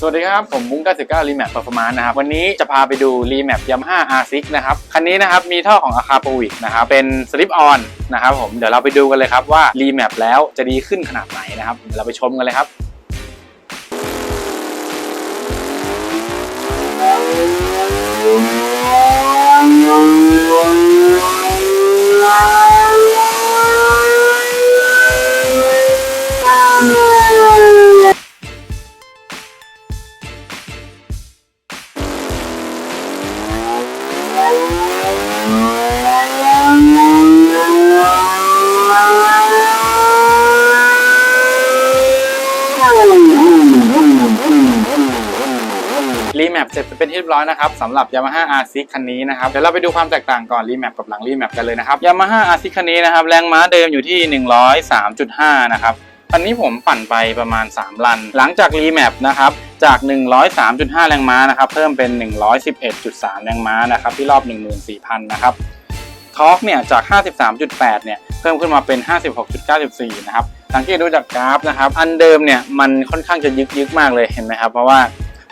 สวัสดีครับ ผมบุ้ง99 Remap Performance นะครับ วันนี้จะพาไปดู Remap Yamaha R6 นะครับ คันนี้นะครับ มีท่อของ a c a p o v i c นะครับ เป็น Slip On นะครับผม เดี๋ยวเราไปดูกันเลยครับว่า Remap แล้วจะดีขึ้นขนาดไหนนะครับ เดี๋ยวเราไปชมกันเลยครับ รีแมปเสร็จไปเป็นที่เรียบร้อยนะครับสำหรับ Yamaha R6 คันนี้นะครับเดี๋ยวเราไปดูความแตกต่างก่อนรีแมปกับหลังรีแมปกันเลยนะครับ Yamaha R6 คันนี้นะครับแรงม้าเดิมอยู่ที่ 103.5 นะครับคันนี้ผมปั่นไปประมาณ 3 ลัน หลังจากรีแมปนะครับ จาก 103.5 แรงม้านะครับ เพิ่มเป็น 111.3 แรงม้านะครับ ที่รอบ 14,000 นะครับ ทอร์กเนี่ยจาก 53.8 เนี่ย เพิ่มขึ้นมาเป็น 56.94 นะครับ สังเกตดูจากกราฟนะครับ อันเดิมเนี่ย มันค่อนข้างจะยึกยึกมากเลย เห็นไหมครับ เพราะว่า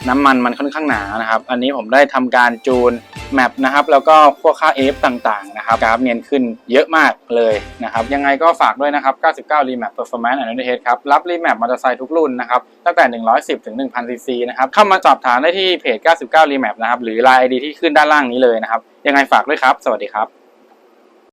น้ำมันมันค่อนข้างหนานะครับ อันนี้ผมได้ทำการจูน แมปนะครับแล้วก็พวกค่า F ต่างๆนะครับกราฟเนียนขึ้นเยอะมากเลยนะครับยังไงก็ฝากด้วยนะครับ 99 Remap Performance and Underhead ครับรับ Remap มอเตอร์ไซค์ทุกรุ่นนะครับตั้งแต่ 110 ถึง 1000 cc นะครับเข้ามาสอบถามได้ที่เพจ 99 Remap นะครับหรือ Line ID ที่ขึ้นด้านล่างนี้เลยนะครับยังไงฝากด้วยครับ สวัสดีครับ